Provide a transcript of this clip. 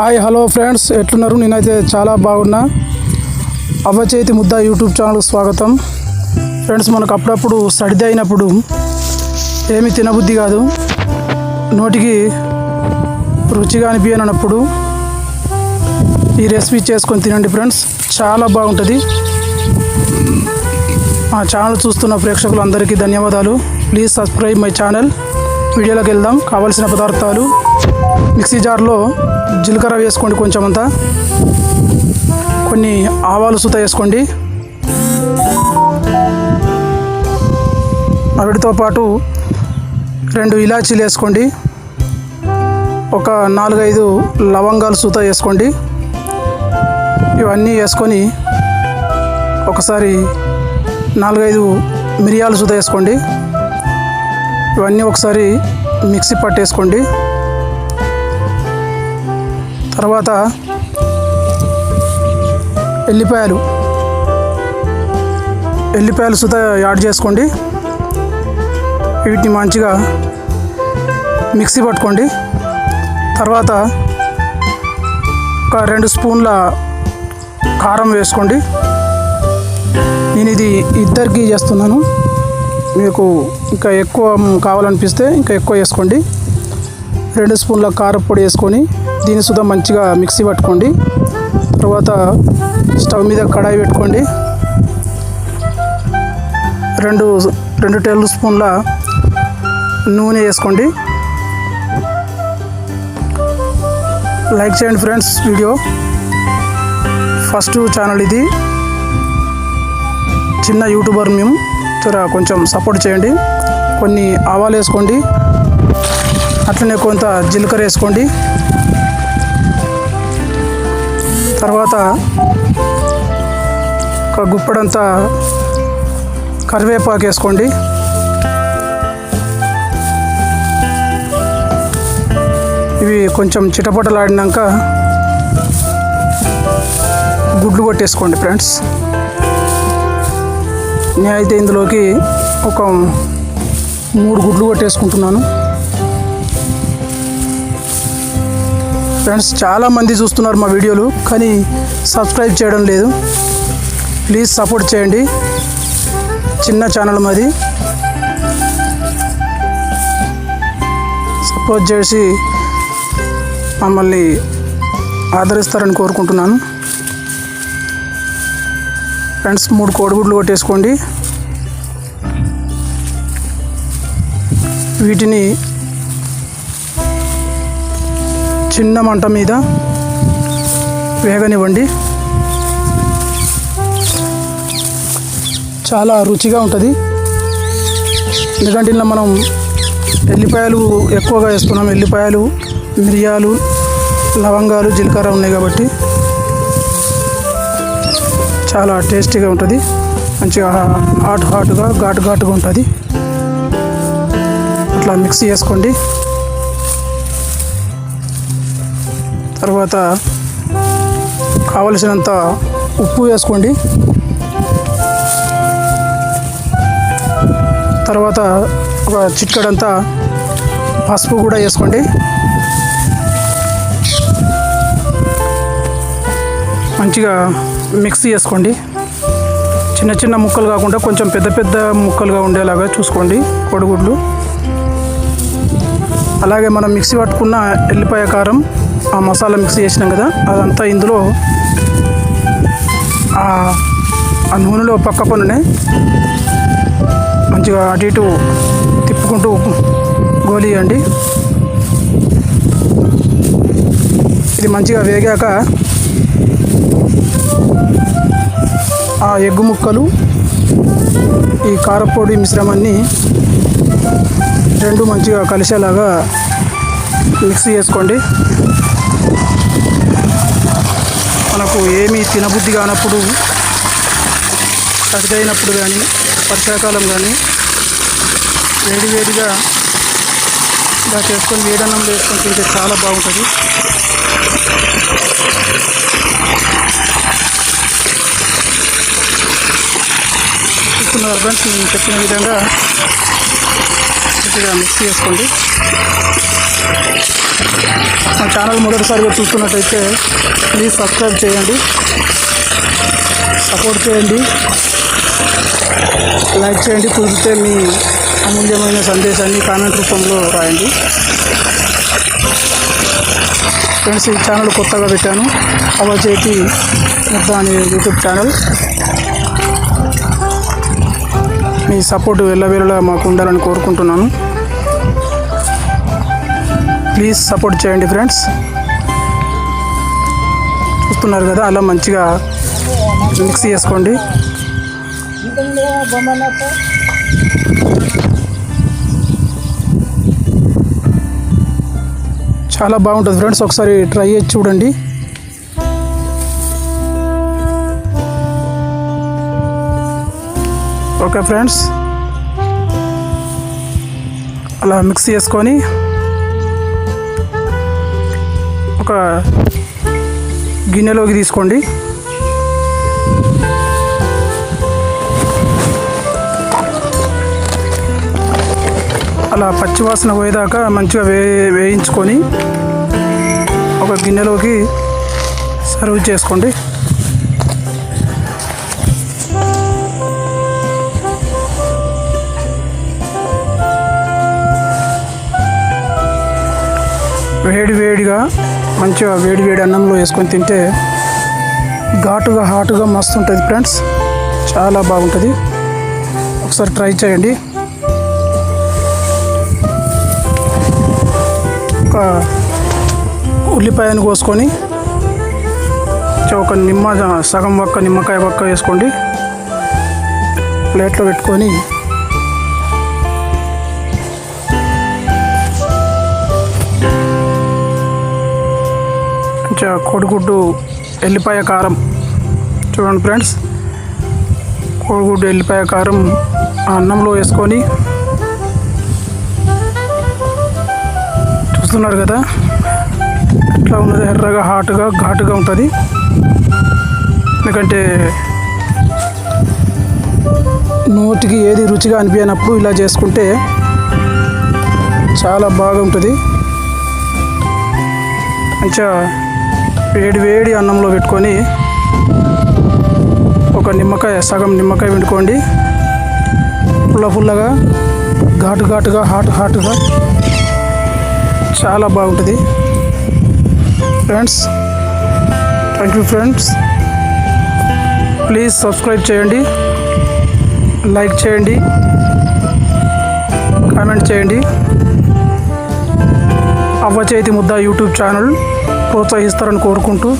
Hi hello friends. ఎట్లున్నారు? నేనైతే చాలా బాగున్నా. అవ్వచేతి ముద్ద యూట్యూబ్ ఛానల్కి స్వాగతం. ఫ్రెండ్స్ మనకు అప్పుడప్పుడు సర్ది అయినప్పుడు ఏమి తినబుద్ధి కాదు. నోటికి రుచిగా అనిపించనప్పుడు ఈ రెసిపీ చేసుకొని తినండి ఫ్రెండ్స్. చాలా బాగుంటుంది. మా ఛానల్ చూస్తున్న ప్రేక్షకులందరికీ ధన్యవాదాలు. Please subscribe my channel. వీడియోలోకి వెళ్దాం. కావలసిన పదార్థాలు మిక్సీ జార్లో జీలకర్ర వేసుకోండి కొంచెం అంతా. కొన్ని ఆవాలు సుత వేసుకోండి. వాటితో పాటు రెండు ఇలాచీలు వేసుకోండి. ఒక నాలుగైదు లవంగాలు సుత వేసుకోండి. ఇవన్నీ వేసుకొని ఒకసారి నాలుగైదు మిరియాలు సుత వేసుకోండి. ఇవన్నీ ఒకసారి మిక్సీ పట్టేసుకోండి. తర్వాత ఎల్లిపాయలు. ఎల్లిపాయలు సుత యాడ్ చేసుకోండి. వీటిని మంచిగా మిక్సీ పట్టుకోండి. తర్వాత ఒక రెండు స్పూన్ల కారం వేసుకోండి. నేను ఇది ఇద్దరికి చేస్తున్నాను. మీకు ఇంకా ఎక్కువ కావాలనిపిస్తే ఇంకా ఎక్కువ వేసుకోండి. రెండు స్పూన్ల కారపొడి వేసుకొని దీన్ని సుధా మంచిగా మిక్సీ పట్టుకోండి. తర్వాత స్టవ్ మీద కడాయి పెట్టుకోండి. రెండు రెండు టేబుల్ స్పూన్ల నూనె వేసుకోండి. లైక్ చేయండి ఫ్రెండ్స్ వీడియో. ఫస్ట్ ఛానల్ ఇది. చిన్న యూట్యూబర్ మేము. జర కొంచెం సపోర్ట్ చేయండి. కొన్ని ఆవాలు వేసుకోండి. అట్లనే కొంత జీలకర్ర వేసుకోండి. తర్వాత ఒక గుప్పడంతా కరివేపాకు వేసుకోండి. ఇవి కొంచెం చిటపటలాడినాక గుడ్లు కొట్టేసుకోండి ఫ్రెండ్స్. నేనైతే ఇందులోకి ఒక మూడు గుడ్లు కొట్టేసుకుంటున్నాను. ఫ్రెండ్స్ చాలామంది చూస్తున్నారు మా వీడియోలు కానీ సబ్స్క్రైబ్ చేయడం లేదు. ప్లీజ్ సపోర్ట్ చేయండి. చిన్న ఛానల్ మాది. సపోర్ట్ చేసి మమ్మల్ని ఆదరిస్తారని కోరుకుంటున్నాను. ఫ్రెండ్స్ మూడు కోడిగుడ్లు కొట్టేసుకోండి. వీటిని చిన్న మంట మీద వేగనివ్వండి. చాలా రుచిగా ఉంటుంది. ఎందుకంటే ఇలా మనం ఎల్లిపాయలు ఎక్కువగా వేస్తున్నాం ఎల్లిపాయలు మిరియాలు లవంగాలు జీలకర్ర ఉన్నాయి కాబట్టి చాలా టేస్టీగా ఉంటుంది. మంచిగా హాట్ హాట్గా ఘాటు ఘాటుగా ఉంటుంది. అట్లా మిక్స్ చేసుకోండి. తర్వాత కావలసినంత ఉప్పు వేసుకోండి. తర్వాత ఒక చిట్కడంతా పసుపు కూడా వేసుకోండి. మంచిగా మిక్స్ చేసుకోండి. చిన్న చిన్న ముక్కలు కాకుండా కొంచెం పెద్ద పెద్ద ముక్కలుగా ఉండేలాగా చూసుకోండి కోడిగుడ్లు. అలాగే మనం మిక్సీ పట్టుకున్న ఎల్లిపాయ కారం ఆ మసాలా మిక్స్ చేసినాం కదా అదంతా ఇందులో ఆ నూనెలో పక్క పనునే మంచిగా అటు ఇటు తిప్పుకుంటూ గోలియండి. ఇది మంచిగా వేగాక ఆ ఎగ్గు ముక్కలు ఈ కారపొడి మిశ్రమాన్ని రెండు మంచిగా కలిసేలాగా మిక్స్ చేసుకోండి. మనకు ఏమీ తినబుద్ధి కానప్పుడు సరిదైనప్పుడు కానీ వర్షాకాలం కానీ వేడి వేడిగా ఇలా చేసుకొని వేడన్నం వేసుకొని తింటే చాలా బాగుంటుంది. చూస్తున్నారు ఫ్రెండ్స్ నేను చెప్పిన విధంగా మిక్స్ చేసుకోండి. మా ఛానల్ మొదటిసారిగా చూస్తున్నట్టయితే ప్లీజ్ సబ్స్క్రైబ్ చేయండి. సపోర్ట్ చేయండి. లైక్ చేయండి. కుదిరితే మీ అమూల్యమైన సందేశాన్ని కామెంట్ రూపంలో రాయండి. ఫ్రెండ్స్ ఈ ఛానల్ కొత్తగా పెట్టాను. అవచేతి ముద్ద అనే యూట్యూబ్ ఛానల్ మీ సపోర్ట్ వెళ్ళవేళలా మాకు ఉండాలని కోరుకుంటున్నాను. ప్లీజ్ సపోర్ట్ చేయండి ఫ్రెండ్స్. చూస్తున్నారు కదా అలా మంచిగా మిక్స్ చేసుకోండి. చాలా బాగుంటుంది ఫ్రెండ్స్ ఒకసారి ట్రై చేసి చూడండి. Okay friends. అలా మిక్స్ చేసుకొని ఒక గిన్నెలోకి తీసుకోండి. అలా పచ్చివాసన పోయేదాకా మంచిగా వే వేయించుకొని ఒక గిన్నెలోకి సర్వ్ చేసుకోండి. వేడి వేడిగా మంచిగా వేడి వేడి అన్నంలో వేసుకొని తింటే ఘాటుగా హాటుగా మస్తు ఉంటుంది ఫ్రెండ్స్. చాలా బాగుంటుంది. ఒకసారి ట్రై చేయండి. ఒక ఉల్లిపాయను కోసుకొని ఒక నిమ్మ సగం ఒక్క నిమ్మకాయ వక్క వేసుకోండి. ప్లేట్లో పెట్టుకొని కోడిగుడ్డు ఎల్లిపాయ కారం. చూడండి ఫ్రెండ్స్. కోడిగుడ్డు ఎల్లిపాయ కారం ఆ అన్నంలో వేసుకొని చూస్తున్నారు కదా? ఇట్లా ఉన్నది? ఎర్రగా హాట్గా ఘాటుగా ఉంటుంది. ఎందుకంటే నోటికి ఏది రుచిగా అనిపించినప్పుడు ఇలా చేసుకుంటే చాలా బాగా ఉంటుంది మంచిగా వేడి వేడి అన్నంలో పెట్టుకొని ఒక నిమ్మకాయ సగం నిమ్మకాయ వండుకోండి పుల్ల పుల్లగా ఘాటు ఘాటుగా హాట్ హాట్గా చాలా బాగుంటుంది. Friends thank you friends. Please subscribe చేయండి లైక్ చేయండి కామెంట్ చేయండి. అవ్వ చేతి ముద్ద యూట్యూబ్ ఛానల్. ప్రోత్సహిస్తారని కోరుకుంటూ